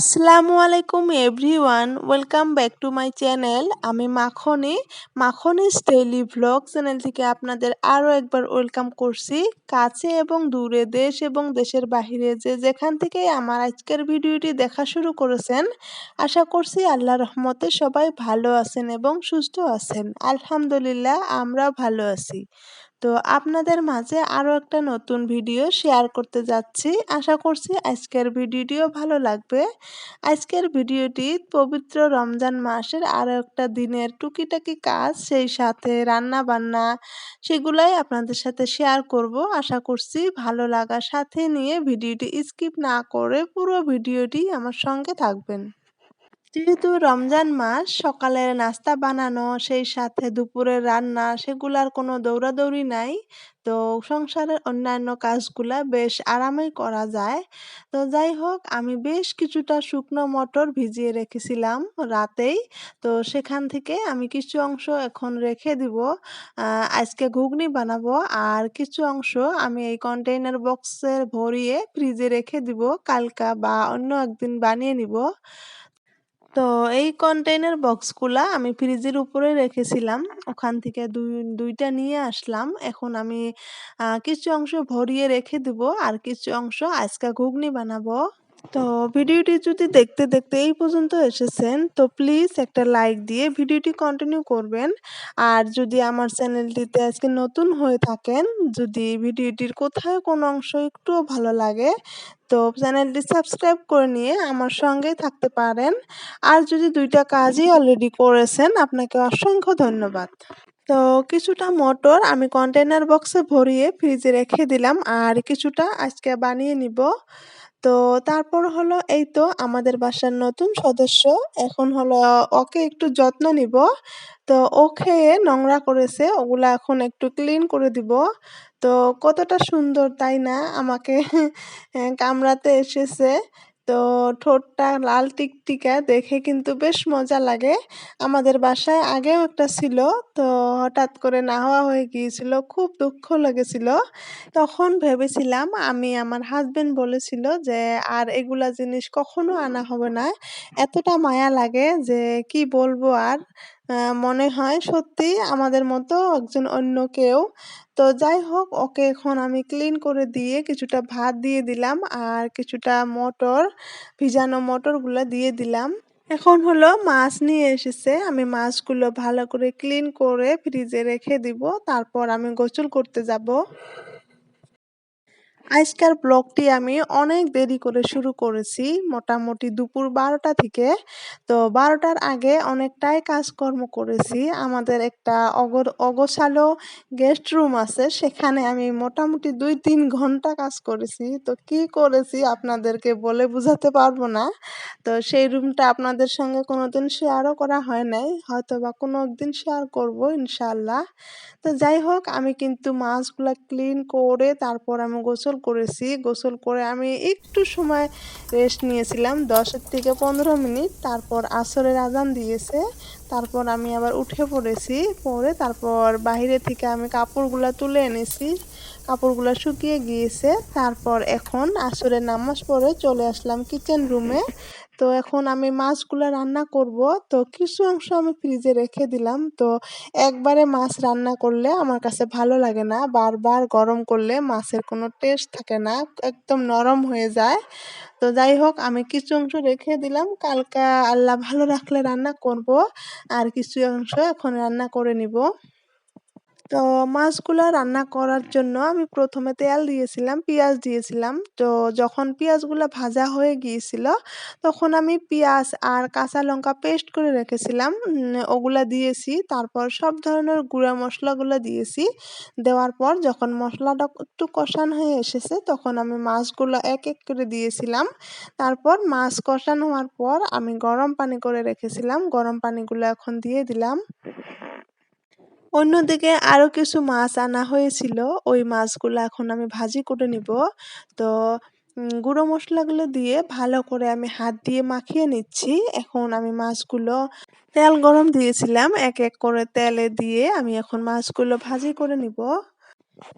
আসসালামু আলাইকুম everyone, welcome back to my channel. আমি Makhni, Makhni's daily vlog channel থেকে আপনাদের আরও একবার ওয়েলকাম করছি। কাছে এবং দূরে দেশ এবং দেশের বাহিরে যে যেখান থেকে আমার আজকের ভিডিওটি দেখা শুরু করেছেন, আশা করছি আল্লাহ রহমতে সবাই ভালো আছেন এবং সুস্থ আছেন। আলহামদুলিল্লাহ আমরা ভালো আছি। তো আপনাদের মাঝে আরও একটা নতুন ভিডিও শেয়ার করতে যাচ্ছি। আশা করছি আজকের ভিডিওটিও ভালো লাগবে। আজকের ভিডিওটি পবিত্র রমজান মাসের আরও একটা দিনের টুকিটাকি কাজ, সেই সাথে রান্না বান্না সেগুলাই আপনাদের সাথে শেয়ার করব। আশা করছি ভালো লাগার সাথে নিয়ে ভিডিওটি স্কিপ না করে পুরো ভিডিওটি আমার সঙ্গে থাকবেন। যেহেতু রমজান মাস, সকালের নাস্তা বানানো, সেই সাথে দুপুরের রান্না, সেগুলার কোনো দৌড়াদৌড়ি নাই। তো সংসারের অন্যান্য কাজগুলা বেশ আরামে করা যায়। তো যাই হোক, আমি বেশ কিছুটা শুকনো মটর ভিজিয়ে রেখেছিলাম রাতেই। তো সেখান থেকে আমি কিছু অংশ এখন রেখে দিব। আজকে ঘুগনি বানাবো আর কিছু অংশ আমি এই কন্টেইনার বক্সে ভরিয়ে ফ্রিজে রেখে দিব। কালকা বা অন্য একদিন বানিয়ে নিব। তো এই কন্টেইনার বক্সগুলা আমি ফ্রিজের উপরে রেখেছিলাম। ওখান থেকে দুই, দুইটা নিয়ে আসলাম। এখন আমি কিছু অংশ ভরিয়ে রেখে দেব আর কিছু অংশ আজকে ঘুগনি বানাবো। তো ভিডিওটি যদি দেখতে দেখতে এই পর্যন্ত এসেছেন, তো প্লিজ একটা লাইক দিয়ে ভিডিওটি কন্টিনিউ করবেন। আর যদি আমার চ্যানেলটিতে আজকে নতুন হয়ে থাকেন, যদি ভিডিওটির কোথায় কোনো অংশ একটুও ভালো লাগে, তো চ্যানেলটি সাবস্ক্রাইব করে নিয়ে আমার সঙ্গেই থাকতে পারেন। আর যদি দুইটা কাজই অলরেডি করেছেন, আপনাকে অসংখ্য ধন্যবাদ। তো কিছুটা মটর আমি কন্টেনার বক্সে ভরিয়ে ফ্রিজে রেখে দিলাম, আর কিছুটা আজকে বানিয়ে নিব। তো তারপর হলো এই তো আমাদের বাসার নতুন সদস্য। এখন হলো ওকে একটু যত্ন নিব। তো ও খেয়ে নোংরা করেছে, ওগুলা এখন একটু ক্লিন করে দিব। তো কতটা সুন্দর, তাই না? আমাকে কামড়াতে এসেছে। তো ঠোঁটটা লাল টিকটিকা দেখে কিন্তু বেশ মজা লাগে। আমাদের বাসায় আগেও একটা ছিল, তো হঠাৎ করে না হওয়া হয়ে গিয়েছিল, খুব দুঃখ লেগেছিল। তখন ভেবেছিলাম, আমি আমার হাজবেন্ড বলেছিল যে, আর এগুলা জিনিস কখনো আনা হবে না। এতটা মায়া লাগে যে, কি বলব আর? মনে হয় সত্যি আমাদের মতো একজন অন্য কেউ। তো যাই হোক, ওকে এখন আমি ক্লিন করে দিয়ে কিছুটা ভাত দিয়ে দিলাম আর কিছুটা মটর, ভিজানো মটরগুলো দিয়ে দিলাম। এখন হলো মাছ নিয়ে এসেছে। আমি মাছগুলো ভালো করে ক্লিন করে ফ্রিজে রেখে দিব। তারপর আমি গোসল করতে যাব। আজকের ব্লগটি আমি অনেক দেরি করে শুরু করেছি, মোটামুটি দুপুর বারোটা থেকে। তো বারোটার আগে অনেকটাই কাজকর্ম করেছি। আমাদের একটা অগর অগোছালো গেস্ট রুম আছে, সেখানে আমি মোটামুটি দুই তিন ঘণ্টা কাজ করেছি। তো কি করেছি আপনাদেরকে বলে বুঝাতে পারব না। তো সেই রুমটা আপনাদের সঙ্গে কোনোদিন শেয়ারও করা হয় নাই। হয়তো বা কোনো একদিন শেয়ার করব ইনশাল্লাহ তো যাই হোক, আমি কিন্তু মাছগুলা ক্লিন করে তারপর আমি গোসল করেছি। গোসল করে আমি একটু সময় রেস্ট নিয়েছিলাম, দশের থেকে পনেরো মিনিট। তারপর আসরের আজান দিয়েছে। তারপর আমি আবার উঠে পড়েছি পরে তারপর বাহিরে থেকে আমি কাপড়গুলো তুলে এনেছি। কাপড়গুলো শুকিয়ে গিয়েছে। তারপর এখন আসরের নামাজ পড়ে চলে আসলাম কিচেন রুমে তো এখন আমি মাছগুলো রান্না করব। তো কিছু অংশ আমি ফ্রিজে রেখে দিলাম। তো একবারে মাছ রান্না করলে আমার কাছে ভালো লাগে না। বারবার গরম করলে মাছের কোনো টেস্ট থাকে না, একদম নরম হয়ে যায়। তো যাই হোক, আমি কিছু অংশ রেখে দিলাম। কালকা আল্লাহ ভালো রাখলে রান্না করব। আর কিছু অংশ এখন রান্না করে নিব। তো মাছগুলো রান্না করার জন্য আমি প্রথমে তেল দিয়েছিলাম, পেঁয়াজ দিয়েছিলাম। তো যখন পেঁয়াজগুলো ভাজা হয়ে গিয়েছিল, তখন আমি পেঁয়াজ আর কাঁচা লঙ্কা পেস্ট করে রেখেছিলাম। ওগুলা দিয়েছি, তারপর সব ধরনের গুঁড়া মশলাগুলো দিয়েছি। দেওয়ার পর যখন মশলাটা একটু কষান হয়ে এসেছে, তখন আমি মাছগুলো এক এক করে দিয়েছিলাম। তারপর মাছ কষান হওয়ার পর আমি গরম পানি করে রেখেছিলাম। গরম পানিগুলো এখন দিয়ে দিলাম। অন্যদিকে আরও কিছু মাছ আনা হয়েছিল। ওই মাছগুলো এখন আমি ভাজি করে নিব। তো গুঁড়ো মশলাগুলো দিয়ে ভালো করে আমি হাত দিয়ে মাখিয়ে নিচ্ছি। এখন আমি মাছগুলো তেল গরম দিয়েছিলাম। এক এক করে তেলে দিয়ে আমি এখন মাছগুলো ভাজি করে নিব।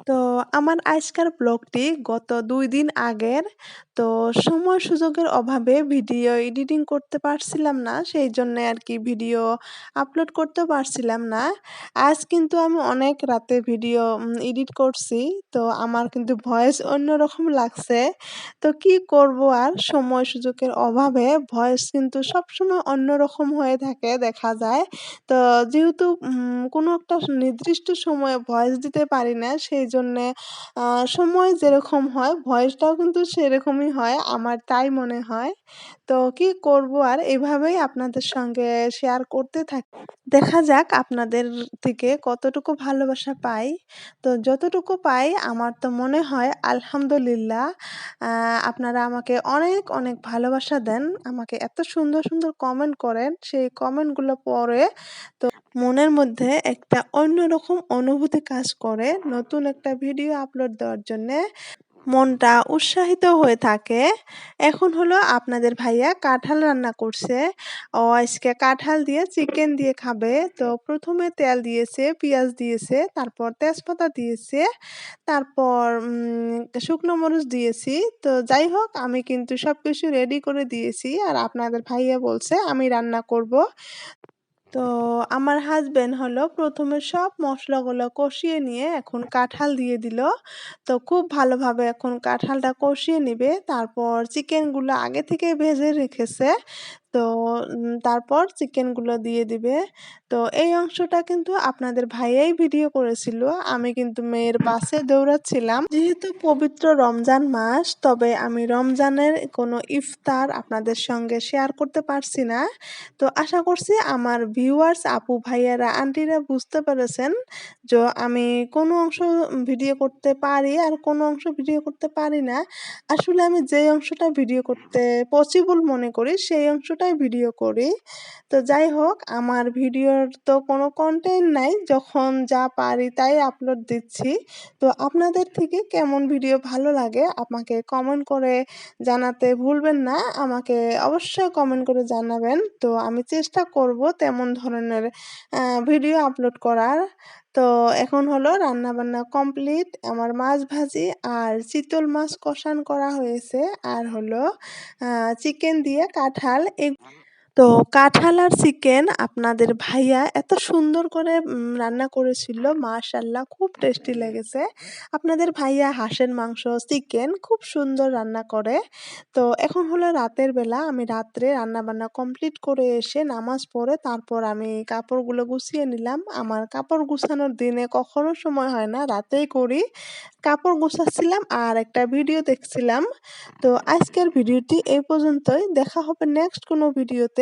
তো আমার আজকের ব্লগটি গত দুই দিন আগের। তো সময় সুযোগের অভাবে ভিডিও এডিটিং করতে পারছিলাম না, সেই জন্য আর কি ভিডিও আপলোড করতে পারছিলাম না। আজ কিন্তু আমি অনেক রাতে ভিডিও এডিট করছি, তো আমার কিন্তু ভয়েস অন্যরকম লাগছে। তো কি করব আর? সময় সুযোগের অভাবে ভয়েস কিন্তু সবসময় অন্যরকম হয়ে থাকে, দেখা যায়। তো যেহেতু কোনো একটা নির্দিষ্ট সময়ে ভয়েস দিতে পারি না সেই জন্যে সময় যেরকম হয়, ভয়েসটাও কিন্তু সেরকমই হয়, আমার তাই মনে হয়। তো কি করব আর এভাবেই আপনাদের সঙ্গে শেয়ার করতে থাকি, দেখা যাক আপনাদের থেকে কতটুকু ভালোবাসা পাই। তো যতটুকু পাই, আমার তো মনে হয় আলহামদুলিল্লাহ আপনারা আমাকে অনেক অনেক ভালোবাসা দেন, আমাকে এত সুন্দর সুন্দর কমেন্ট করেন, সেই কমেন্টগুলো পড়ে তো মনের মধ্যে একটা অন্যরকম অনুভূতি কাজ করে নতুন একটা ভিডিও আপলোড দেওয়ার জন্যে। মনটা উৎসাহিত হয়ে থাকে। এখন হলো আপনাদের ভাইয়া কাঁঠাল রান্না করছে। ও আজকে কাঁঠাল দিয়ে চিকেন দিয়ে খাবে। তো প্রথমে তেল দিয়েছে, পেঁয়াজ দিয়েছে, তারপর তেজপাতা দিয়েছে, তারপর শুকনো মরিচ দিয়েছি। তো যাই হোক, আমি কিন্তু সব কিছু রেডি করে দিয়েছি। আর আপনাদের ভাইয়া বলছে, আমি রান্না করব। তো আমার হাজব্যান্ড হলো প্রথমে সব মশলাগুলো কষিয়ে নিয়ে এখন কাঁঠাল দিয়ে দিল। তো খুব ভালোভাবে এখন কাঁঠালটা কষিয়ে নিবে। তারপর চিকেনগুলো আগে থেকে ভেজে রেখেছে। তো তারপর চিকেনগুলো দিয়ে দিবে। তো এই অংশটা কিন্তু আপনাদের ভাইয়াই ভিডিও করেছিল। আমি কিন্তু মেয়ের বাসে দৌড়াচ্ছিলাম। যেহেতু পবিত্র রমজান মাস, তবে আমি রমজানের কোনো ইফতার আপনাদের সঙ্গে শেয়ার করতে পারছি না। তো আশা করছি আমার ভিউয়ার্স, আপু, ভাইয়ারা, আন্টিরা বুঝতে পেরেছেন যে আমি কোনো অংশ ভিডিও করতে পারি আর কোনো অংশ ভিডিও করতে পারি না। আসলে আমি যে অংশটা ভিডিও করতে পসিবল মনে করি, সেই অংশটাই ভিডিও করি। তো যাই হোক, আমার ভিডিওর তো কোনো কন্টেন্ট নাই, যখন যা পারি তাই আপলোড দিচ্ছি। তো আপনাদের থেকে কেমন ভিডিও ভালো লাগে আমাকে কমেন্ট করে জানাতে ভুলবেন না। আমাকে অবশ্যই কমেন্ট করে জানাবেন। তো আমি চেষ্টা করব তেমন ধরনের ভিডিও আপলোড করার। তো এখন হলো রান্না বান্না কমপ্লিট, আমার মাছ ভাজি আর চিতল মাছ কষান করা হয়েছে। আর হলো চিকেন দিয়ে কাঁঠাল তো কাঁঠাল আর চিকেন আপনাদের ভাইয়া এত সুন্দর করে রান্না করেছিল মাশাল্লাহ খুব টেস্টি লেগেছে। আপনাদের ভাইয়া হাঁসের মাংস, চিকেন খুব সুন্দর রান্না করে। তো এখন হলো রাতের বেলা, আমি রাত্রে রান্না বান্না কমপ্লিট করে এসে নামাজ পড়ে, তারপর আমি কাপড়গুলো গুছিয়ে নিলাম। আমার কাপড় গুছানোর দিনে কখনো সময় হয় না, রাতেই করি। কাপড় গুছাচ্ছিলাম আর একটা ভিডিও দেখছিলাম। তো আজকের ভিডিওটি এই পর্যন্তই। দেখা হবে নেক্সট কোনো ভিডিওতে।